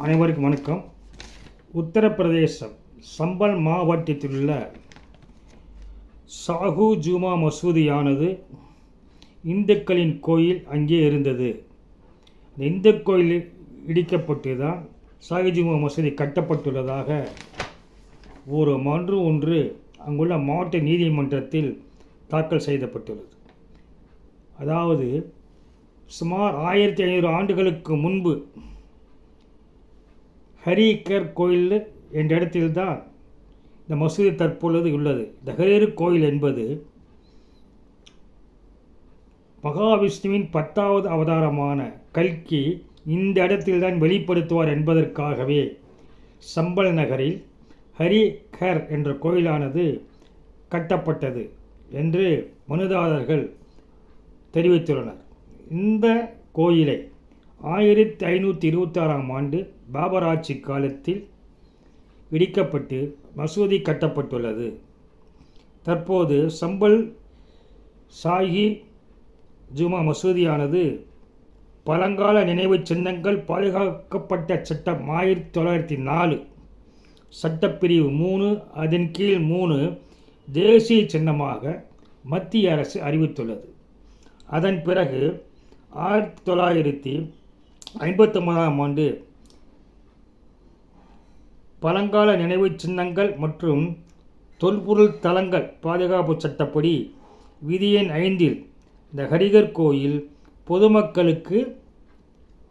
அனைவருக்கும் வணக்கம். உத்தரப்பிரதேசம் சம்பல் மாவட்டத்தில் உள்ள சாகு ஜுமா மசூதியானது இந்துக்களின் கோயில் அங்கே இருந்தது. அந்த இந்து கோயில் இடிக்கப்பட்டு தான் சாகு ஜுமா மசூதி கட்டப்பட்டுள்ளதாக ஒரு மன்று ஒன்று அங்குள்ள மாவட்ட நீதிமன்றத்தில் தாக்கல் செய்யப்பட்டுள்ளது அதாவது சுமார் ஆயிரத்தி ஐநூறு ஆண்டுகளுக்கு முன்பு ஹரிகர் கோயில் என்ற இடத்தில்தான் இந்த மசூதி தற்பொழுது உள்ளது. இந்த ஹரேரு கோயில் என்பது மகாவிஷ்ணுவின் பத்தாவது அவதாரமான கல்கி இந்த இடத்தில்தான் வெளிப்படுத்துவார் என்பதற்காகவே சம்பல் நகரில் ஹரிஹர் என்ற கோயிலானது கட்டப்பட்டது என்று மனுதாரர்கள் தெரிவித்துள்ளனர். இந்த கோயிலை ஆயிரத்தி ஐநூற்றி இருபத்தாறாம் ஆண்டு பாபர் ஆட்சி காலத்தில் இடிக்கப்பட்டு மசூதி கட்டப்பட்டுள்ளது. தற்போது சம்பல் சாஹி ஜுமா மசூதியானது பழங்கால நினைவுச் சின்னங்கள் பாதுகாக்கப்பட்ட சட்டம் ஆயிரத்தி தொள்ளாயிரத்தி நாலு. சட்டப்பிரிவு மூணு அதன் கீழ் மூணு தேசிய சின்னமாக மத்திய அரசு அறிவித்துள்ளது. அதன் பிறகு ஆயிரத்தி தொள்ளாயிரத்தி ஐம்பத்தொன்பதாம் ஆண்டு. பழங்கால நினைவுச் சின்னங்கள் மற்றும் தொல்பொருள் தலங்கள் பாதுகாப்பு சட்டப்படி விதி எண் ஐந்தில் இந்த ஹரிகர் கோயில் பொதுமக்களுக்கு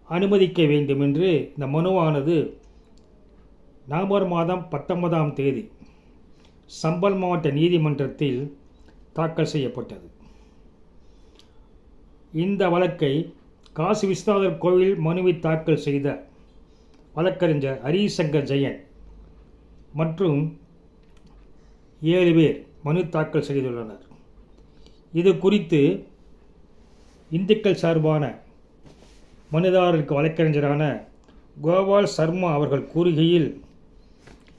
அனுமதிக்க வேண்டும் என்று இந்த மனுவானது நவம்பர் மாதம் பத்தொன்பதாம் தேதி சம்பல் மாவட்ட நீதிமன்றத்தில் தாக்கல் செய்யப்பட்டது. இந்த வழக்கை காசி விஸ்வநாதர் கோவில் மனுவை தாக்கல் செய்த வழக்கறிஞர் ஹரிசங்கர் ஜெயன் மற்றும் ஏழு பேர் மனு தாக்கல் செய்துள்ளனர். இது குறித்து இந்துக்கள் சார்பான மனுதாரருக்கு வழக்கறிஞரான கோபால் சர்மா அவர்கள் கூறுகையில்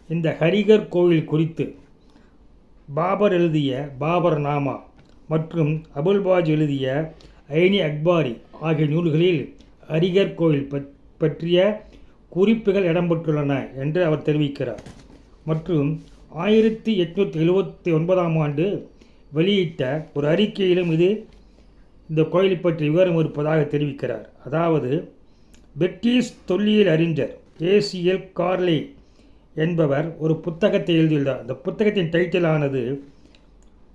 இந்த ஹரிகர் கோவில் குறித்து பாபர் எழுதிய பாபர் நாமா மற்றும் அபுல்பாஜ் எழுதிய ஐனி அக்பாரி ஆகிய நூல்களில் ஹரிகர் கோயில் பற்றிய குறிப்புகள் இடம்பெற்றுள்ளன என்று அவர் தெரிவிக்கிறார். மற்றும் ஆயிரத்தி எட்நூற்றி எழுபத்தி ஒன்பதாம் ஆண்டு வெளியிட்ட ஒரு அறிக்கையிலும் இது இந்த கோயிலை பற்றி விவரம் இருப்பதாக தெரிவிக்கிறார். அதாவது பிரிட்டிஷ் தொல்லியல் அறிஞர் ஏசிஎல் கார்லே என்பவர் ஒரு புத்தகத்தை எழுதியுள்ளார். அந்த புத்தகத்தின் டைட்டிலானது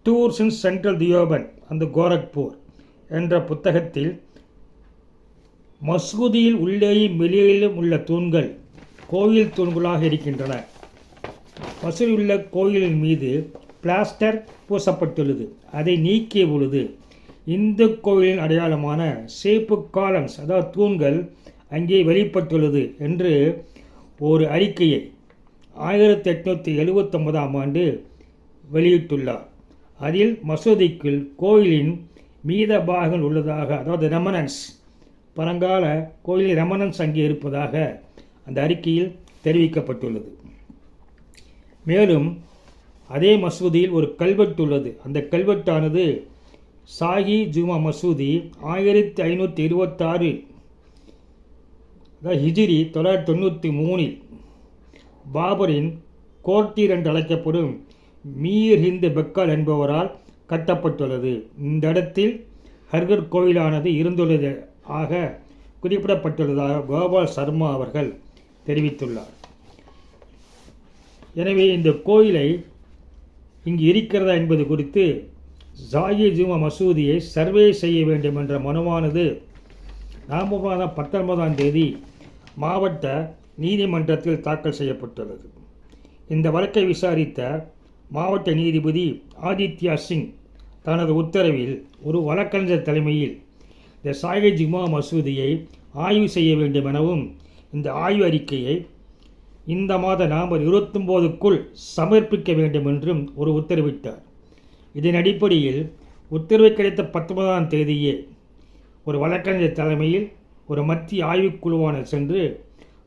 டூர்ஸ் இன் சென்ட்ரல் தியோபன் அந்த கோரக்பூர். என்ற புத்தகத்தில் மசூதியில் உள்ளேயும் வெளியிலும் உள்ள தூண்கள் கோயில் தூண்களாக இருக்கின்றன. மசூதி உள்ள கோயிலின் மீது பிளாஸ்டர் பூசப்பட்டுள்ளது. அதை நீக்கிய பொழுது இந்து கோயிலின் அடையாளமான சேப்பு காலம்ஸ் அதாவது தூண்கள் அங்கே வெளிப்பட்டுள்ளது என்று ஒரு அறிக்கையை ஆயிரத்தி எட்நூற்றி எழுபத்தொன்பதாம் ஆண்டு வெளியிட்டுள்ளார். அதில் மசூதிக்குள் கோயிலின் மீத பாகங்கள் உள்ளதாக அதாவது ரெமனன்ஸ் பழங்கால கோயிலில் ரெமனன்ஸ் அங்கே இருப்பதாக அந்த அறிக்கையில் தெரிவிக்கப்பட்டுள்ளது. மேலும் அதே மசூதியில் ஒரு கல்வெட்டு உள்ளது. அந்த கல்வெட்டானது சாஹி ஜுமா மசூதி ஆயிரத்தி ஐநூற்றி இருபத்தாறு அதாவது ஹிஜிரி தொள்ளாயிரத்தி தொண்ணூற்றி மூணில் பாபரின் கோர்ட்டீர் என்று அழைக்கப்படும் மீர் ஹிந்து பெக்கால் என்பவரால் கட்டப்பட்டுள்ளது. இந்த இடத்தில் ஹர்கர் கோயிலானது இருந்துள்ளது ஆக குறிப்பிடப்பட்டுள்ளதாக கோபால் சர்மா அவர்கள் தெரிவித்துள்ளார். எனவே இந்த கோயிலை இங்கு இருக்கிறதா என்பது குறித்து ஜாயி ஜுமா மசூதியை சர்வே செய்ய வேண்டும் என்ற மனுவானது நவம்பர் மாதம் பத்தொன்பதாம் தேதி மாவட்ட நீதிமன்றத்தில் தாக்கல் செய்யப்பட்டுள்ளது. இந்த வழக்கை விசாரித்த மாவட்ட நீதிபதி ஆதித்யா சிங் தனது உத்தரவில் ஒரு வழக்கறிஞர் தலைமையில் இந்த சாயி ஜிமா மசூதியை ஆய்வு செய்ய வேண்டும் எனவும் இந்த ஆய்வு அறிக்கையை இந்த மாத நவம்பர் இருபத்தொம்போதுக்குள் சமர்ப்பிக்க வேண்டும் என்றும் ஒரு உத்தரவிட்டார். இதன் அடிப்படையில் உத்தரவு கிடைத்த பத்தொன்பதாம் தேதியே ஒரு வழக்கறிஞர் தலைமையில் ஒரு மத்திய ஆய்வுக்குழுவான சென்று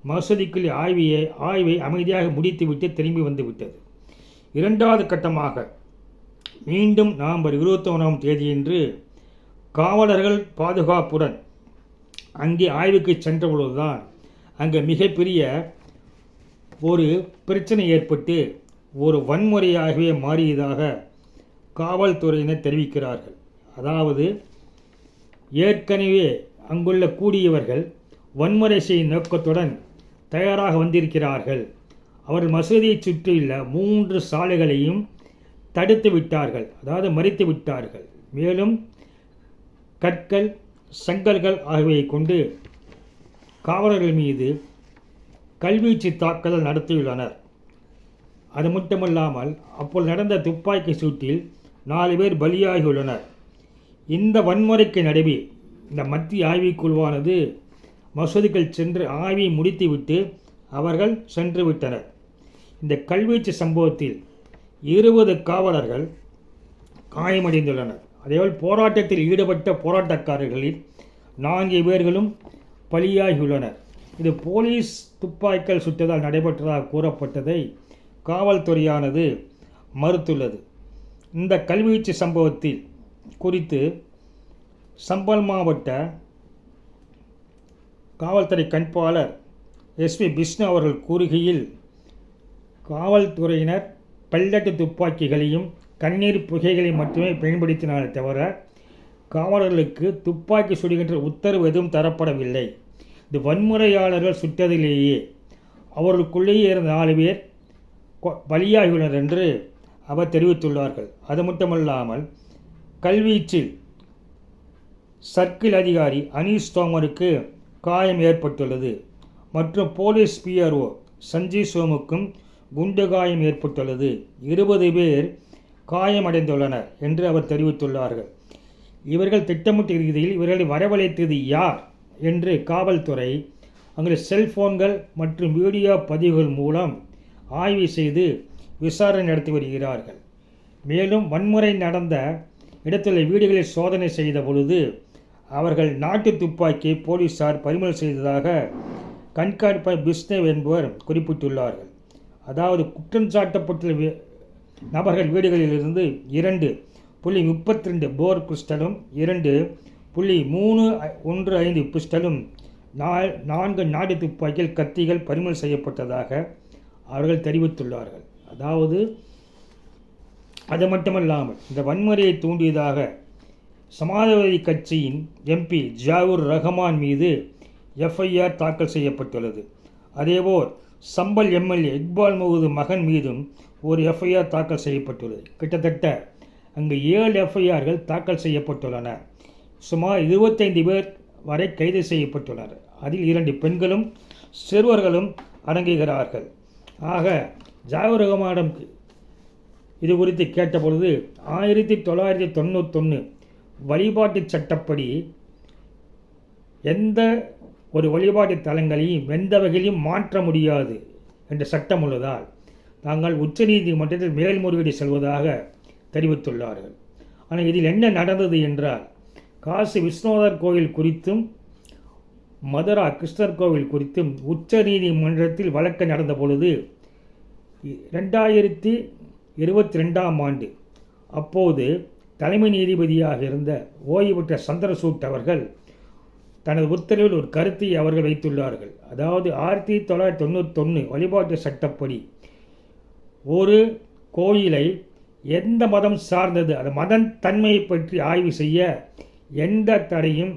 மசூதிக்குள் ஆய்வியை ஆய்வை அமைதியாக முடித்துவிட்டு திரும்பி வந்துவிட்டது. இரண்டாவது கட்டமாக. மீண்டும் நவம்பர் இருபத்தி ஒன்றாம் தேதியன்று காவலர்கள் பாதுகாப்புடன் அங்கே ஆய்வுக்கு சென்ற பொழுதுதான் அங்கே மிகப்பெரிய ஒரு பிரச்சனை ஏற்பட்டு ஒரு வன்முறையாகவே மாறியதாக காவல்துறையினர் தெரிவிக்கிறார்கள். அதாவது ஏற்கனவே அங்குள்ள கூடியவர்கள் வன்முறை செய்யும் நோக்கத்துடன் தயாராக வந்திருக்கிறார்கள். அவர் மசூதியை சுற்றியுள்ள மூன்று சாலைகளையும் தடுத்து விட்டார்கள். அதாவது மறித்து விட்டார்கள். மேலும் கற்கள் செங்கல்கள் ஆகியவை கொண்டு காவலர்கள் மீது கல்வீச்சு தாக்குதல் நடத்தியுள்ளனர். அது மட்டுமல்லாமல் அப்போது நடந்த துப்பாக்கி சூட்டில் நாலு பேர் பலியாகியுள்ளனர். இந்த வன்முறைக்கு நடுவே இந்த மத்திய ஆய்வுக்குழுவானது மசூதிகள் சென்று ஆய்வை முடித்துவிட்டு அவர்கள் சென்று விட்டனர். இந்த கல்வீச்சு சம்பவத்தில் இருபது காவலர்கள் காயமடைந்துள்ளனர். அதேபோல் போராட்டத்தில் ஈடுபட்ட போராட்டக்காரர்களில் நான்கு பேர்களும் பலியாகியுள்ளனர். இது போலீஸ் துப்பாக்கிகள் சுட்டதால் நடைபெற்றதாக கூறப்பட்டதை காவல்துறையானது மறுத்துள்ளது. இந்த கல்வீச்சு சம்பவத்தில் குறித்து சம்பல் மாவட்ட காவல்துறை கண்பாளர் எஸ்பி விஷ்ணு அவர்கள் கூறுகையில் காவல்துறையினர் பல்லட்டு துப்பாக்கிகளையும் கண்ணீர் புகைகளை மட்டுமே பயன்படுத்தினாலே தவிர காவலர்களுக்கு துப்பாக்கி சுடுகின்ற உத்தரவு எதுவும் தரப்படவில்லை. இது வன்முறையாளர்கள் சுட்டதிலேயே. அவர்களுக்குள்ளேயே இருந்த நாலு பேர் பலியாகியுள்ளனர் என்று அவர் தெரிவித்துள்ளார்கள். அது மட்டுமல்லாமல் கல்வீச்சில் சர்க்கிள் அதிகாரி அனீஷ் தோமருக்கு காயம் ஏற்பட்டுள்ளது. மற்றும் போலீஸ் பிஆர்ஓ சஞ்சீவ் சோமுக்கும் குண்டு காயம் ஏற்பட்டுள்ளது. இருபது பேர் காயமடைந்துள்ளனர் என்று அவர் தெரிவித்துள்ளார்கள். இவர்கள் திட்டமிட்ட ரீதியில் இவர்களை வரவழைத்தது யார் என்று காவல்துறை அங்கு செல்போன்கள் மற்றும் வீடியோ பதிவுகள் மூலம் ஆய்வு செய்து விசாரணை நடத்தி வருகிறார்கள். மேலும் வன்முறை நடந்த இடத்துள்ள வீடுகளில் சோதனை செய்த பொழுது அவர்கள் நாட்டு துப்பாக்கியை போலீசார் பறிமுதல் செய்ததாக கண்காணிப்பாளர் பிஸ்னவ் என்பவர் குறிப்பிட்டுள்ளார்கள். அதாவது குற்றம் சாட்டப்பட்டுள்ள நபர்கள் வீடுகளிலிருந்து இரண்டு புள்ளி முப்பத்தி ரெண்டு போர் பிஸ்டலும் இரண்டு புள்ளி மூணு ஒன்று ஐந்து பிஸ்டலும் நா நான்கு நாடு துப்பாக்கியில் கத்திகள் பறிமுதல் செய்யப்பட்டதாக அவர்கள் தெரிவித்துள்ளார்கள். அதாவது அது மட்டுமல்லாமல் இந்த வன்முறையை தூண்டியதாக சமாஜவாதி கட்சியின் எம்பி ஜாவூர் ரஹமான் மீது எஃப்ஐஆர் தாக்கல் செய்யப்பட்டுள்ளது. அதேபோல் சம்பல் எம்எல்ஏ இக்பால் முகமது மகன் மீதும் ஒரு எஃப்ஐஆர் தாக்கல் செய்யப்பட்டுள்ளது. கிட்டத்தட்ட அங்கு ஏழு எஃப்ஐஆர்கள் தாக்கல் செய்யப்பட்டுள்ளன. சுமார் இருபத்தைந்து பேர் வரை கைது செய்யப்பட்டுள்ளனர். அதில் இரண்டு பெண்களும் சிறுவர்களும் அடங்குகிறார்கள். ஆக ஜாவூர் இது குறித்து கேட்டபொழுது ஆயிரத்தி தொள்ளாயிரத்தி தொண்ணூத்தொன்று வழிபாட்டு சட்டப்படி எந்த ஒரு வழிபாட்டு தலங்களையும் எந்த வகையிலும் மாற்ற முடியாது என்ற சட்டம் உள்ளதால் தாங்கள் உச்சநீதிமன்றத்தில் மேல்முறையீடு செல்வதாக தெரிவித்துள்ளார்கள். ஆனால் இதில் என்ன நடந்தது என்றால் காசி விஸ்வநாதர் கோயில் குறித்தும் மதுரா கிருஷ்ணர் கோவில் குறித்தும் உச்ச நீதிமன்றத்தில் வழக்கு நடந்த பொழுது ரெண்டாயிரத்தி இருபத்தி ரெண்டாம் ஆண்டு அப்போது தலைமை நீதிபதியாக இருந்த ஓய்வு பெற்ற சந்திரசூட் அவர்கள் தனது உத்தரவில் ஒரு கருத்தை அவர்கள் வைத்துள்ளார்கள். அதாவது ஆயிரத்தி தொள்ளாயிரத்தி தொண்ணூத்தொன்று வழிபாட்டு சட்டப்படி ஒரு கோயிலை எந்த மதம் சார்ந்தது அந்த மதம் தன்மையை பற்றி ஆய்வு செய்ய எந்த தடையும்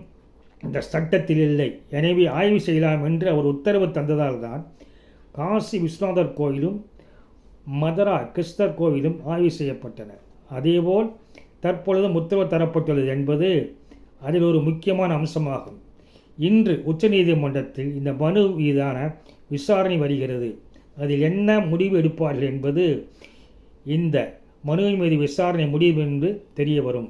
இந்த சட்டத்தில் இல்லை. எனவே ஆய்வு செய்யலாம் என்று அவர் உத்தரவு தந்ததால் தான் காசி விஸ்வநாதர் கோயிலும் மதுரா கிருஷ்ணர் கோவிலும் ஆய்வு செய்யப்பட்டன. அதேபோல் தற்பொழுது உத்தரவு தரப்பட்டுள்ளது என்பது அதில் ஒரு முக்கியமான அம்சமாகும். இன்று உச்சநீதிமன்றத்தில் இந்த மனு மீதான விசாரணை வருகிறது. அதில் என்ன முடிவு எடுப்பார்கள் என்பது இந்த மனுவின் மீது விசாரணை முடிவு என்று தெரிய வரும்